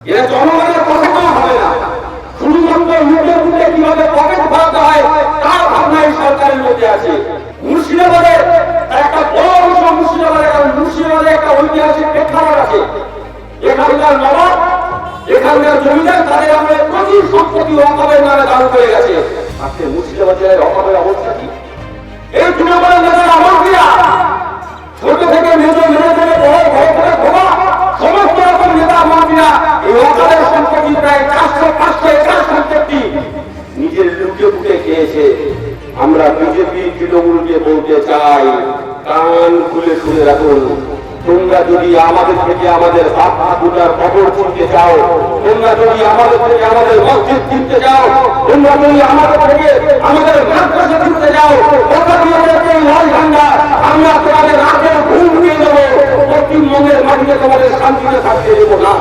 এরা জনগণের আছে। মুর্শিদাবাদে একটা অংশ মুর্শিদাবাদে, কারণ মুর্শিদাবাদে একটা ঐতিহাসিক আছে। এখানকার নবাব, এখানকার জমিদার, তাদের আমরা প্রচুর সম্পত্তি অকাবের নামে দান করে গেছে। নিজের লুকে ফুটে খেয়েছে। আমরা বিজেপি তৃণমূলকে বলতে চাই, কান খুলে শুনে রাখুন। তোমরা যদি আমাদের থেকে আমাদের ঠাকুরার কবর চিনতে চাও, তোমরা যদি আমাদের থেকে আমাদের মসজিদ চিনতে চাও, তোমরা যদি আমাদের থেকে আমাদের মাদ্রাসা চিনতে চাও কথা দিয়ে লাল ঝান্ডা আমরা তোমাদের রাতের ঘুম দিয়ে দেবো। পশ্চিমবঙ্গের মাটিতে তোমাদের শান্তিতে থাকতে দেবো না।